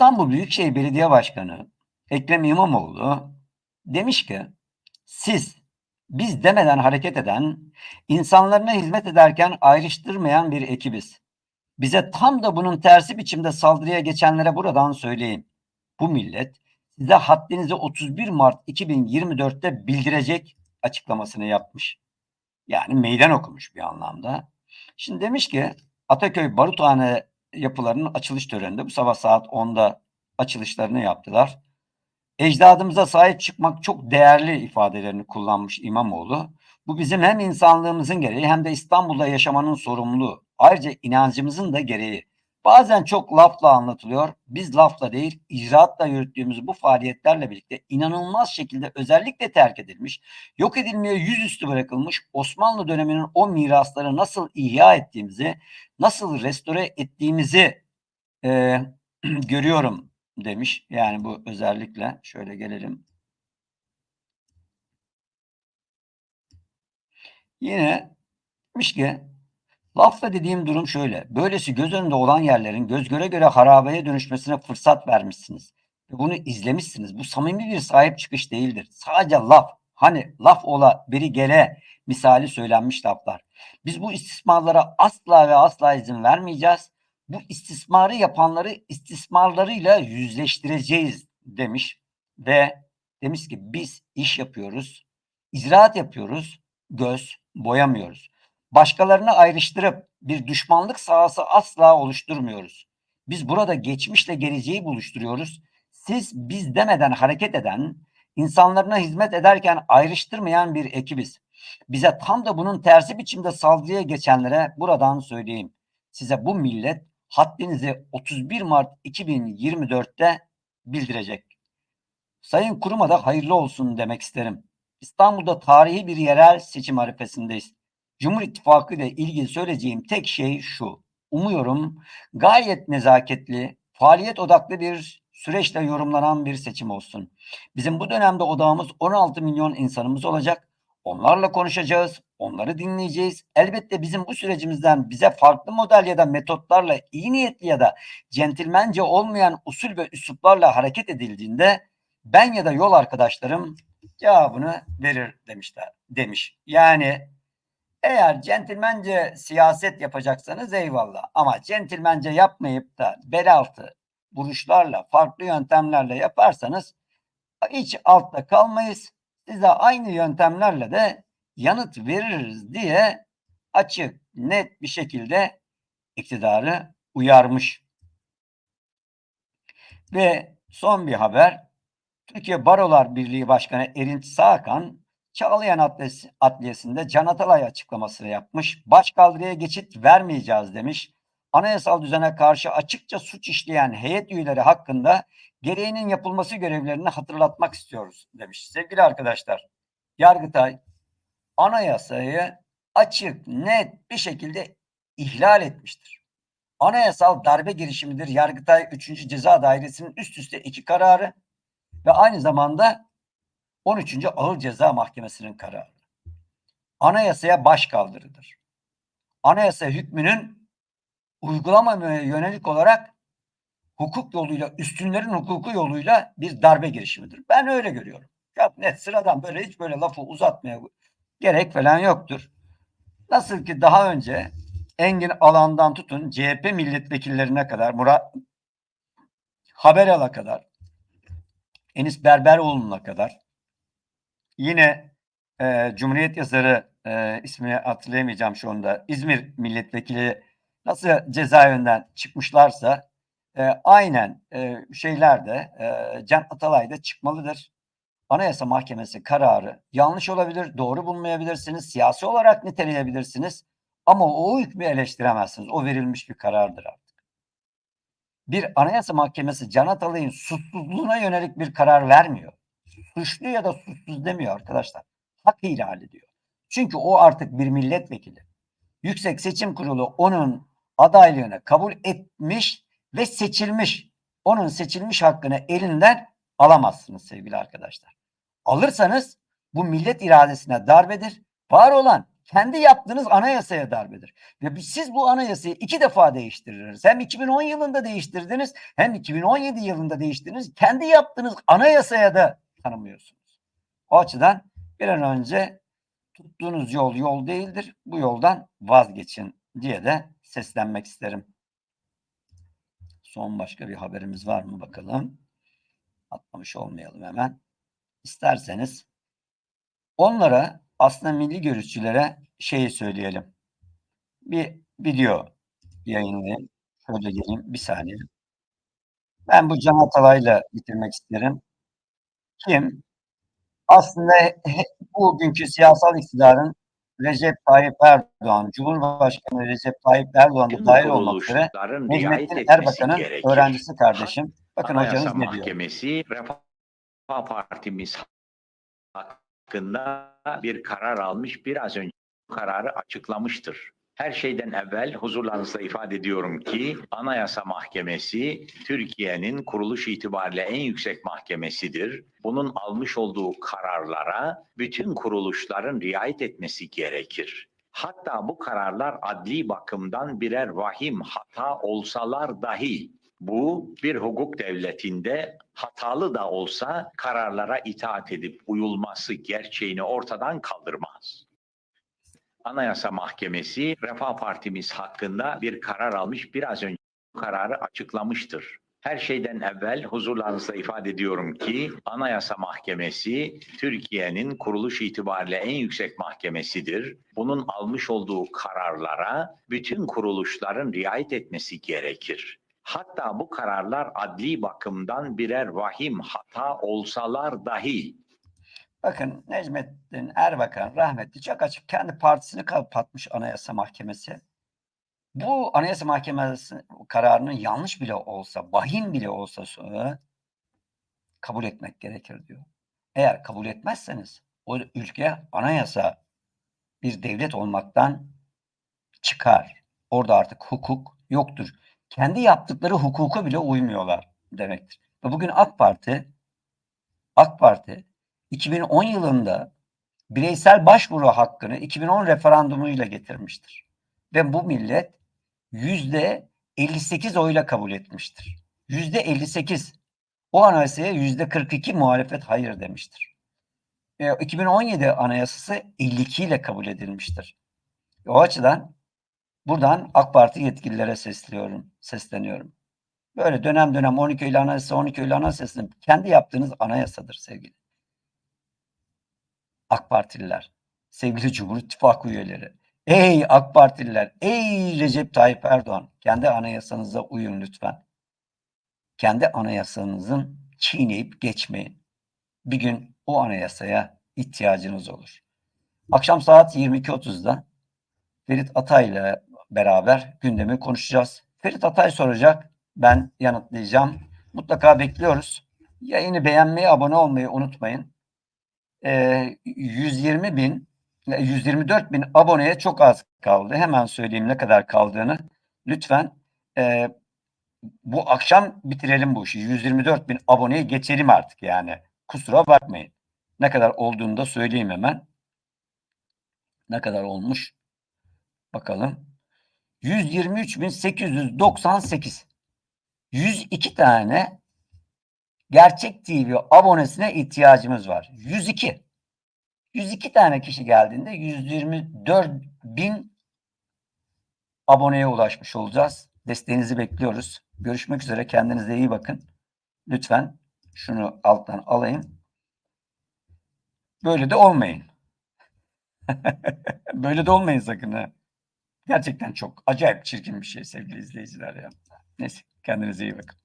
İstanbul Büyükşehir Belediye Başkanı Ekrem İmamoğlu demiş ki siz biz demeden hareket eden, insanlarına hizmet ederken ayrıştırmayan bir ekibiz. Bize tam da bunun tersi biçimde saldırıya geçenlere buradan söyleyeyim. Bu millet size haddinizi 31 Mart 2024'te bildirecek açıklamasını yapmış. Yani meydan okumuş bir anlamda. Şimdi demiş ki Ataköy Baruthane yapılarının açılış töreninde bu sabah saat 10'da açılışlarını yaptılar. Ecdadımıza sahip çıkmak çok değerli ifadelerini kullanmış İmamoğlu. Bu bizim hem insanlığımızın gereği hem de İstanbul'da yaşamanın sorumluluğu. Ayrıca inancımızın da gereği. Bazen çok lafla anlatılıyor. Biz lafla değil, icraatla yürüttüğümüz bu faaliyetlerle birlikte inanılmaz şekilde özellikle terk edilmiş, yok edilmeye yüzüstü bırakılmış Osmanlı döneminin o mirasları nasıl ihya ettiğimizi, nasıl restore ettiğimizi e, görüyorum demiş. Yani bu özellikle şöyle gelelim. Yine demiş ki lafla dediğim durum şöyle. Böylesi göz önünde olan yerlerin göz göre göre harabeye dönüşmesine fırsat vermişsiniz. Ve bunu izlemişsiniz. Bu samimi bir sahip çıkış değildir. Sadece laf. Hani laf ola biri gele misali söylenmiş laflar. Biz bu istismarlara asla ve asla izin vermeyeceğiz. Bu istismarı yapanları istismarlarıyla yüzleştireceğiz demiş ve demiş ki biz iş yapıyoruz, icraat yapıyoruz, göz boyamıyoruz. Başkalarını ayrıştırıp bir düşmanlık sahası asla oluşturmuyoruz. Biz burada geçmişle geleceği buluşturuyoruz. Siz biz demeden hareket eden, insanlarına hizmet ederken ayrıştırmayan bir ekibiz. Bize tam da bunun tersi biçimde saldırıya geçenlere buradan söyleyeyim. Size bu millet haddinizi 31 Mart 2024'te bildirecek. Sayın Kurum'a da hayırlı olsun demek isterim. İstanbul'da tarihi bir yerel seçim arifesindeyiz. Cumhur İttifakı ile ilgili söyleyeceğim tek şey şu. Umuyorum gayet nezaketli, faaliyet odaklı bir süreçle yorumlanan bir seçim olsun. Bizim bu dönemde odağımız 16 milyon insanımız olacak. Onlarla konuşacağız, onları dinleyeceğiz. Elbette bizim bu sürecimizden bize farklı model ya da metotlarla iyi niyetli ya da centilmence olmayan usul ve üsluplarla hareket edildiğinde ben ya da yol arkadaşlarım cevabını verir demişler demiş. Yani eğer centilmence siyaset yapacaksanız eyvallah ama centilmence yapmayıp da bel altı vuruşlarla farklı yöntemlerle yaparsanız hiç altta kalmayız. Size aynı yöntemlerle de yanıt veririz diye açık net bir şekilde iktidarı uyarmış. Ve son bir haber Türkiye Barolar Birliği Başkanı Erinç Sağkan Çağlayan Adliyesi, Adliyesi'nde Can Atalay açıklamasını yapmış. Başkaldırıya geçit vermeyeceğiz demiş. Anayasal düzene karşı açıkça suç işleyen heyet üyeleri hakkında gereğinin yapılması görevlerini hatırlatmak istiyoruz demiş. Sevgili arkadaşlar, Yargıtay anayasayı açık, net bir şekilde ihlal etmiştir. Anayasal darbe girişimidir. Yargıtay 3. Ceza Dairesi'nin üst üste iki kararı ve aynı zamanda 13. Ağır Ceza Mahkemesi'nin kararı. Anayasaya baş kaldırıdır. Anayasa hükmünün uygulamamaya yönelik olarak hukuk yoluyla, üstünlerin hukuku yoluyla bir darbe girişimidir. Ben öyle görüyorum. Ya net sıradan böyle hiç böyle lafı uzatmaya gerek falan yoktur. Nasıl ki daha önce Engin Alan'dan tutun CHP milletvekillerine kadar, Murat Haberal'a kadar, Enis Berberoğlu'na kadar, yine e, Cumhuriyet yazarı e, ismini hatırlayamayacağım şu anda, İzmir milletvekili nasıl cezaevinden çıkmışlarsa e, aynen e, şeyler de e, Can Atalay da çıkmalıdır. Anayasa Mahkemesi kararı yanlış olabilir, doğru bulmayabilirsiniz, siyasi olarak niteleyebilirsiniz ama o hükmü eleştiremezsiniz. O verilmiş bir karardır artık. Bir Anayasa Mahkemesi Can Atalay'ın suçsuzluğuna yönelik bir karar vermiyor. Suçlu ya da suçsuz demiyor arkadaşlar. Hak ihlali diyor. Çünkü o artık bir milletvekili. Yüksek Seçim Kurulu onun adaylığını kabul etmiş ve seçilmiş. Onun seçilmiş hakkını elinden alamazsınız sevgili arkadaşlar. Alırsanız bu millet iradesine darbedir. Var olan kendi yaptığınız anayasaya darbedir. Ve siz bu anayasayı iki defa değiştiririz. Hem 2010 yılında değiştirdiniz hem 2017 yılında değiştirdiniz. Kendi yaptığınız anayasaya da tanımıyorsunuz. O açıdan bir an önce tuttuğunuz yol yol değildir. Bu yoldan vazgeçin diye de seslenmek isterim. Son başka bir haberimiz var mı bakalım. Atlamış olmayalım hemen. İsterseniz onlara aslında milli görüşçülere şeyi söyleyelim. Bir video yayınlayayım. Şöyle geleyim bir saniye. Ben bu Can Atalay'la bitirmek isterim. Kim? Aslında bugünkü siyasal iktidarın Recep Tayyip Erdoğan, Cumhurbaşkanı Recep Tayyip Erdoğan da dahil olmak üzere Necmettin Erbakan'ın öğrencisi kardeşim. Bakın Anayasa hocanız ne diyor? Mahkemesi Refah Partimiz hakkında bir karar almış. Biraz önce bu kararı açıklamıştır. Her şeyden evvel huzurlarınızda ifade ediyorum ki Anayasa Mahkemesi Türkiye'nin kuruluş itibariyle en yüksek mahkemesidir. Bunun almış olduğu kararlara bütün kuruluşların riayet etmesi gerekir. Hatta bu kararlar adli bakımdan birer vahim hata olsalar dahi bu bir hukuk devletinde hatalı da olsa kararlara itaat edip uyulması gerçeğini ortadan kaldırmaz. Anayasa Mahkemesi Refah Partimiz hakkında bir karar almış. Biraz önce bu kararı açıklamıştır. Her şeyden evvel huzurlarınızda ifade ediyorum ki Anayasa Mahkemesi Türkiye'nin kuruluş itibariyle en yüksek mahkemesidir. Bunun almış olduğu kararlara bütün kuruluşların riayet etmesi gerekir. Hatta bu kararlar adli bakımdan birer vahim hata olsalar dahi Bakın Necmettin Erbakan rahmetli çok açık kendi partisini kapatmış Anayasa Mahkemesi. Bu Anayasa Mahkemesi kararının yanlış bile olsa, vahim bile olsa sonra kabul etmek gerekir diyor. Eğer kabul etmezseniz o ülke anayasa bir devlet olmaktan çıkar. Orada artık hukuk yoktur. Kendi yaptıkları hukuka bile uymuyorlar demektir. Ve bugün AK Parti AK Parti 2010 yılında bireysel başvuru hakkını 2010 referandumuyla getirmiştir. Ve bu millet yüzde 58 oyla kabul etmiştir. Yüzde 58. O anayasaya yüzde 42 muhalefet hayır demiştir. E, 2017 anayasası 52 ile kabul edilmiştir. E, o açıdan buradan AK Parti yetkililere sesleniyorum. sesleniyorum. Böyle dönem dönem 12 Eylül anayasa 12 Eylül anayasasını kendi yaptığınız anayasadır sevgili. AK Partililer, sevgili Cumhur İttifakı üyeleri, ey AK Partililer, ey Recep Tayyip Erdoğan, kendi anayasanıza uyun lütfen. Kendi anayasanızın çiğneyip geçmeyin. Bir gün o anayasaya ihtiyacınız olur. Akşam saat 22.30'da Ferit Atay'la beraber gündemi konuşacağız. Ferit Atay soracak, ben yanıtlayacağım. Mutlaka bekliyoruz. Yayını beğenmeyi, abone olmayı unutmayın. Ee, 120 bin, 124 bin aboneye çok az kaldı. Hemen söyleyeyim ne kadar kaldığını. Lütfen e, bu akşam bitirelim bu işi. 124 bin aboneye geçelim artık yani. Kusura bakmayın. Ne kadar olduğunu da söyleyeyim hemen. Ne kadar olmuş? Bakalım. 123.898. 102 tane Gerçek TV abonesine ihtiyacımız var. 102. 102 tane kişi geldiğinde 124 bin aboneye ulaşmış olacağız. Desteğinizi bekliyoruz. Görüşmek üzere. Kendinize iyi bakın. Lütfen şunu alttan alayım. Böyle de olmayın. Böyle de olmayın sakın ha. Gerçekten çok acayip çirkin bir şey sevgili izleyiciler ya. Neyse kendinize iyi bakın.